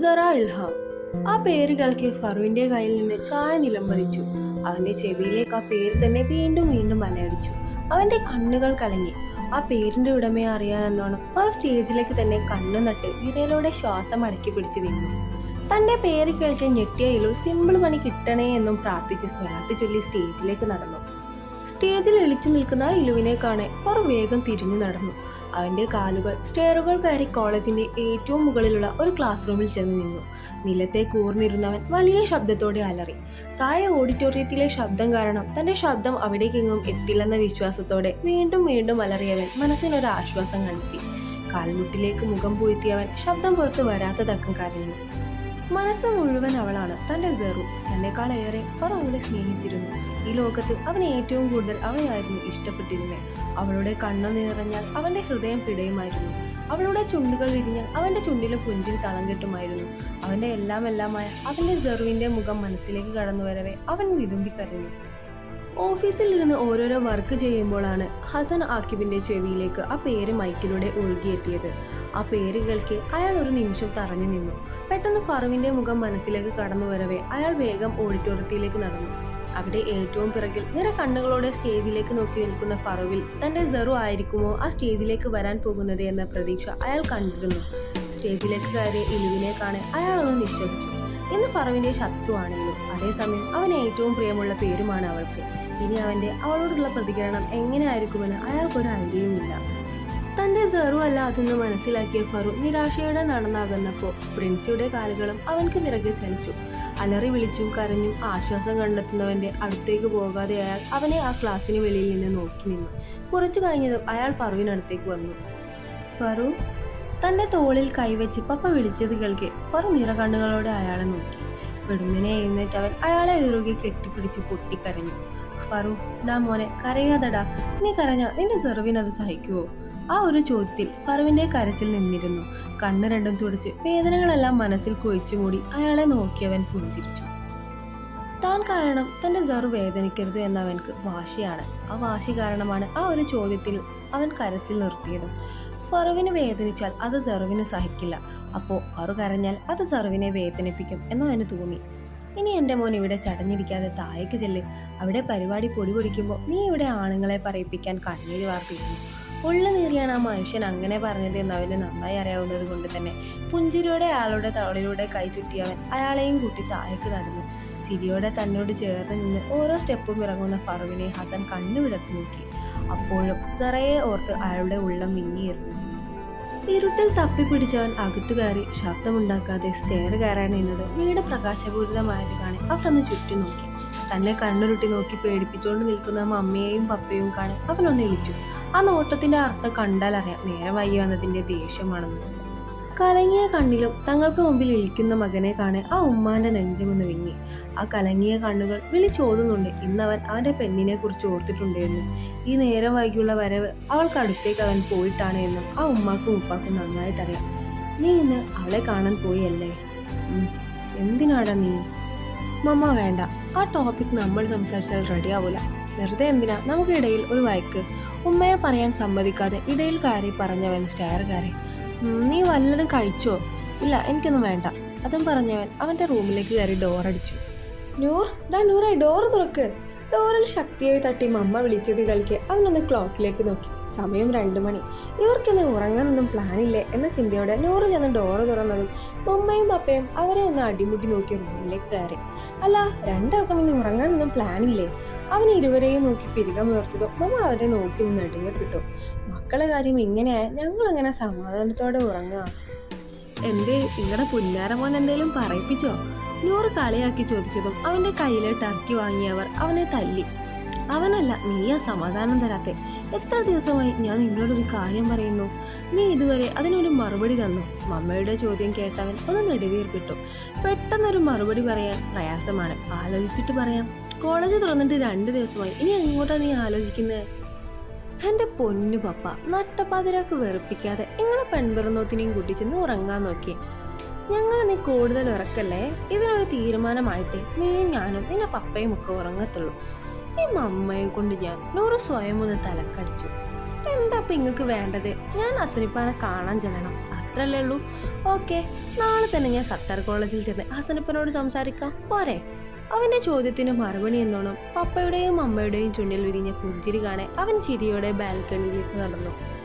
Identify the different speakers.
Speaker 1: Sara Ilha. ആ പേര് കേൾക്കി ഫറുവിന്റെ കയ്യിൽ നിന്ന് ചായ നിലംപതിച്ചു അവന്റെ ചെവിയിലേക്ക് ആ പേര് തന്നെ വീണ്ടും വീണ്ടും മലയടിച്ചു അവന്റെ കണ്ണുകൾ കലങ്ങി. ആ പേരിന്റെ ഉടമയെ അറിയാനെന്നോണം ഫർ സ്റ്റേജിലേക്ക് തന്നെ കണ്ണു നട്ട് വിരലോടെ ശ്വാസം അടക്കി പിടിച്ചു നിന്നു തന്റെ പേര് കേൾക്കാൻ ഞെട്ടിയ ഇലു സിമ്പിൾ പണി കിട്ടണേ എന്നും പ്രാർത്ഥിച്ച് സ്വരാത്തി ചൊല്ലി സ്റ്റേജിലേക്ക് നടന്നു. സ്റ്റേജിൽ എളിച്ചു നിൽക്കുന്ന ഇലുവിനെ കാണെ ഫർ വേഗം തിരിഞ്ഞു നടന്നു. അവന്റെ കാലുകൾ സ്റ്റെയറുകൾ കയറി കോളേജിന്റെ ഏറ്റവും മുകളിലുള്ള ഒരു ക്ലാസ് റൂമിൽ ചെന്ന് നിന്നു. നിലത്തെ കൂർന്നിരുന്നവൻ വലിയ ശബ്ദത്തോടെ അലറി. താഴെ ഓഡിറ്റോറിയത്തിലെ ശബ്ദം കാരണം തന്റെ ശബ്ദം അവിടേക്കെങ്ങും എത്തില്ലെന്ന വിശ്വാസത്തോടെ വീണ്ടും വീണ്ടും അലറിയവൻ മനസ്സിനൊരു ആശ്വാസം കണ്ടെത്തി. കാൽമുട്ടിലേക്ക് മുഖം പൂഴ്ത്തിയവൻ ശബ്ദം പുറത്ത് വരാത്ത തക്കം കരഞ്ഞു. മനസ്സ് മുഴുവൻ അവളാണ് തന്റെ സെറു. തന്നെക്കാൾ ഏറെ ഫറോവിനെ സ്നേഹിച്ചിരുന്നു. ഈ ലോകത്ത് അവന് ഏറ്റവും കൂടുതൽ അവളെയായിരുന്നു ഇഷ്ടപ്പെട്ടിരുന്നത്. അവളുടെ കണ്ണു നിറഞ്ഞാൽ അവന്റെ ഹൃദയം പിടയുമായിരുന്നു. അവളുടെ ചുണ്ടുകൾ വിരിഞ്ഞാൽ അവന്റെ ചുണ്ടിലും പുഞ്ചിൽ തളം കെട്ടുമായിരുന്നു അവന്റെ എല്ലാം എല്ലാമായ അവന്റെ സെറുവിന്റെ മുഖം മനസ്സിലേക്ക് കടന്നു വരവെ അവൻ വിതുമ്പിക്കരഞ്ഞു. ഓഫീസിൽ ഇരുന്ന് ഓരോരോ വർക്ക് ചെയ്യുമ്പോഴാണ് ഹസൻ ആക്കിബിന്റെ ചെവിയിലേക്ക് ആ പേര് മൈക്കിലൂടെ ഒഴുകിയെത്തിയത്. ആ പേര് കേൾക്കെ അയാൾ ഒരു നിമിഷം തറഞ്ഞു നിന്നു. പെട്ടെന്ന് ഫറുവിന്റെ മുഖം മനസ്സിലേക്ക് കടന്നു വരവേ അയാൾ വേഗം ഓഡിറ്റോറിയത്തിലേക്ക് നടന്നു. അവിടെ ഏറ്റവും പിറകിൽ നിറ കണ്ണുകളോടെ സ്റ്റേജിലേക്ക് നോക്കി നിൽക്കുന്ന ഫറുവിൽ തന്റെ സെറു ആയിരിക്കുമോ ആ സ്റ്റേജിലേക്ക് വരാൻ പോകുന്നത് എന്ന പ്രതീക്ഷ അയാൾ കണ്ടിരുന്നു. സ്റ്റേജിലേക്ക് കയറിയ ഇലുവിനെ കാണെ ഒന്ന് നിശ്വസിച്ചു. ഇന്ന് ഫറുവിന്റെ ശത്രുവാണെങ്കിലും അതേസമയം അവൻ ഏറ്റവും പ്രിയമുള്ള പേരുമാണ് അവൾക്ക്. ഇനി അവന്റെ അവളോടുള്ള പ്രതികരണം എങ്ങനെയായിരിക്കുമെന്ന് അയാൾക്കൊരു ഐഡിയയുമില്ല. തന്റെ സെറു അല്ല അതെന്ന് മനസ്സിലാക്കിയ ഫറു നിരാശയോടെ നടന്നാകുന്നപ്പോൾ പ്രിൻസിയുടെ കാലുകളും അവൻക്ക് പിറകെ ചലിച്ചു. അലറി വിളിച്ചും കരഞ്ഞും ആശ്വാസം കണ്ടെത്തുന്നവന്റെ അടുത്തേക്ക് പോകാതെ അയാൾ അവനെ ആ ക്ലാസ്സിന് വെളിയിൽ നിന്ന് നോക്കി നിന്നു. കുറച്ചു കഴിഞ്ഞതും അയാൾ ഫറുവിനടുത്തേക്ക് വന്നു. ഫറു തന്റെ തോളിൽ കൈവച്ച് പപ്പ വിളിച്ചത് കേൾക്കെ ഫറു നിറകണ്ണുകളോടെ അയാളെ നോക്കി. പെടുന്നിനെ എഴുന്നേറ്റ് അവൻ അയാളെ ഇറുകെ കെട്ടിപ്പിടിച്ച് പൊട്ടിക്കരഞ്ഞു. ഫറൂഖ് ഡാ മോനെ കരയാതടാ. നീ കരഞ്ഞ നിന്റെ സെറുവിന് അത് സഹിക്കുവോ? ആ ഒരു ചോദ്യത്തിൽ ഫറുവിന്റെ കരച്ചിൽ നിന്നിരുന്നു. കണ്ണ് രണ്ടും തുടച്ച് വേദനകളെല്ലാം മനസ്സിൽ കുഴിച്ചു മൂടി അയാളെ നോക്കിയവൻ പുഞ്ചിരിച്ചു. താൻ കാരണം തന്റെ സെറു വേദനിക്കരുത് എന്നവൻക്ക് വാശിയാണ്. ആ വാശി കാരണമാണ് ആ ഒരു ചോദ്യത്തിൽ അവൻ കരച്ചിൽ നിർത്തിയതും. ഫറുവിന് വേദനിച്ചാൽ അത് സെറുവിന് സഹിക്കില്ല. അപ്പോൾ ഫറു കരഞ്ഞാൽ അത് സെറുവിനെ വേദനിപ്പിക്കും എന്നവന് തോന്നി. ഇനി എന്റെ മോൻ ഇവിടെ ചടഞ്ഞിരിക്കാതെ താഴേക്ക് ചെല്ല്. അവിടെ പരിപാടി പൊടി പൊടിക്കുമ്പോൾ നീ ഇവിടെ ആണുങ്ങളെ പറയിപ്പിക്കാൻ കണ്ണീര് വാർത്തിരുന്നു ഉള്ളു നീറിയാണ് ആ മനുഷ്യൻ അങ്ങനെ പറഞ്ഞത് എന്ന് അവന് നന്നായി അറിയാവുന്നത് കൊണ്ട് തന്നെ. പുഞ്ചിരിയോടെ അയാളുടെ തവളിലൂടെ കൈ ചുറ്റിയവൻ അയാളെയും കൂട്ടി താഴേക്ക് നടന്നു. ചിരിയോടെ തന്നോട് ചേർന്ന് നിന്ന് ഓരോ സ്റ്റെപ്പും ഇറങ്ങുന്ന ഫറുവിനെ ഹസൻ കണ്ണു വിടർത്തി നോക്കി. അപ്പോഴും സെറയെ ഓർത്ത് അയാളുടെ ഉള്ളം മിന്നിയിരുന്നു. ഇരുട്ടിൽ തപ്പിപ്പിടിച്ചവൻ അകത്തു കയറി ശബ്ദമുണ്ടാക്കാതെ സ്റ്റെയർ കയറാൻ നിന്നത് വീട് പ്രകാശപൂരിതമായത് കാണി. അവർ ഒന്ന് ചുറ്റും നോക്കി. തന്നെ കണ്ണുരുട്ടി നോക്കി പേടിപ്പിച്ചുകൊണ്ട് നിൽക്കുന്ന മമ്മിയെയും പപ്പയും കാണി. അവനൊന്ന് വിളിച്ചു ആ നോട്ടത്തിന്റെ അർത്ഥം കണ്ടാൽ അറിയാം നേരം വൈകി വന്നതിന്റെ ദേഷ്യമാണെന്ന്. കലങ്ങിയ കണ്ണിലും തങ്ങൾക്ക് മുമ്പിൽ ഇളിക്കുന്ന മകനെ കാണെ ആ ഉമ്മാന്റെ നെഞ്ചമൊന്ന് വിങ്ങി. ആ കലങ്ങിയ കണ്ണുകൾ വിളിച്ചോതുന്നുണ്ട് ഇന്നവൻ അവന്റെ പെണ്ണിനെ കുറിച്ച് ഓർത്തിട്ടുണ്ട് ഈ നേരം വൈകിയുള്ള വരവ് അവൾക്ക് അടുത്തേക്ക് അവൻ പോയിട്ടാണ് എന്നും ആ ഉമ്മാക്കും ഉപ്പാക്കും നന്നായിട്ടറിയാം നീ ഇന്ന് അവളെ കാണാൻ പോയല്ലേ? എന്തിനാടാ നീ? മമ്മ വേണ്ട. ആ ടോപ്പിക് നമ്മൾ സംസാരിച്ചാൽ റെഡി ആവൂല. വെറുതെ എന്തിനാ? നമുക്കിടയിൽ ഒരു വയക്ക് ഉമ്മയെ പറയാൻ സമ്മതിക്കാതെ ഇടയിൽ കാര്യം പറഞ്ഞവൻ സ്റ്റയർ കയറി "ഉം, നീ വല്ലതും കഴിച്ചോ? ഇല്ല എനിക്കൊന്നും വേണ്ട. അതും പറഞ്ഞവൻ അവന്റെ റൂമിലേക്ക് കയറി ഡോറടിച്ചു നൂർ ഡാ നൂറെ ഡോർ തുറക്ക്. ഡോറിൽ ശക്തിയായി തട്ടി മമ്മ വിളിച്ചത് കളിക്ക് അവനൊന്ന് ക്ലോക്കിലേക്ക് നോക്കി. സമയം രണ്ടു മണി. ഇവർക്കിന്ന് ഉറങ്ങാനൊന്നും പ്ലാനില്ലേ എന്ന ചിന്തയോടെ നൂറ് ചെന്ന് ഡോറ് തുറന്നതും മമ്മയും പപ്പയും അവരെ ഒന്ന് അടിമുട്ടി നോക്കി റൂമിലേക്ക് കയറി. അല്ല രണ്ടാൾക്കും ഇന്ന് ഉറങ്ങാനൊന്നും പ്ലാനില്ലേ? അവൻ ഇരുവരെയും നോക്കി പിരികമുയർത്തതും മമ്മ അവരെ നോക്കി നിന്ന് നെടുങ്ങപ്പെട്ടു മക്കളെ കാര്യം ഇങ്ങനെയായ ഞങ്ങൾ എങ്ങനെ സമാധാനത്തോടെ ഉറങ്ങുക എന്തേ നിങ്ങളുടെ പുന്നാരമോൻ എന്തേലും പറയിപ്പിച്ചോ? നൂറ് കളിയാക്കി ചോദിച്ചതും അവന്റെ കയ്യിലെ ടർക്കി വാങ്ങിയവർ അവനെ തല്ലി. അവനല്ല നീയാ സമാധാനം തരാത്തെ. എത്ര ദിവസമായി ഞാൻ നിങ്ങളോടൊരു കാര്യം പറയുന്നു. നീ ഇതുവരെ അതിനൊരു മറുപടി തന്നു. മമ്മയുടെ ചോദ്യം കേട്ടവൻ ഒന്ന് നെടുവീർപ്പിട്ടു. പെട്ടെന്നൊരു മറുപടി പറയാൻ പ്രയാസമാണ്. ആലോചിച്ചിട്ട് പറയാം. കോളേജ് തുറന്നിട്ട് രണ്ട് ദിവസമായി. ഇനി എങ്ങോട്ടാണ് നീ ആലോചിക്കുന്നത് എന്റെ പൊന്നു പപ്പ നട്ടപ്പാതിരാക്ക് വെറുപ്പിക്കാതെ നിങ്ങളെ പെൺപിറന്നോത്തിനെയും കൂട്ടി ചെന്ന് ഉറങ്ങാൻ നോക്കി. ഞങ്ങൾ നീ കൂടുതൽ ഉറക്കല്ലേ? ഇതിനൊരു തീരുമാനമായിട്ട്. നീ ഞാനും നിന്റെ പപ്പയും ഒക്കെ ഉറങ്ങത്തുള്ളൂ. ഈ മമ്മയെ കൊണ്ട് ഞാൻ നൂറ് സ്വയം ഒന്ന് തലക്കടിച്ചു. എന്താ ഇപ്പൊ ഇങ്ങക്ക് വേണ്ടത്? ഞാൻ അസനിപ്പാനെ കാണാൻ ചെല്ലണം. അത്രല്ലേ ഉള്ളൂ. ഓക്കെ നാളെ തന്നെ ഞാൻ സത്താർ കോളേജിൽ ചെന്ന് ഹസനപ്പനോട് സംസാരിക്കാം. പോരെ. അവന്റെ ചോദ്യത്തിന് മറുപടി എന്നോണം പപ്പയുടെയും അമ്മയുടെയും ചുണ്ടിൽ വിരിഞ്ഞ പുഞ്ചിരി കാണെ അവൻ ചിരിയോടെ ബാൽക്കണിയിലേക്ക് നടന്നു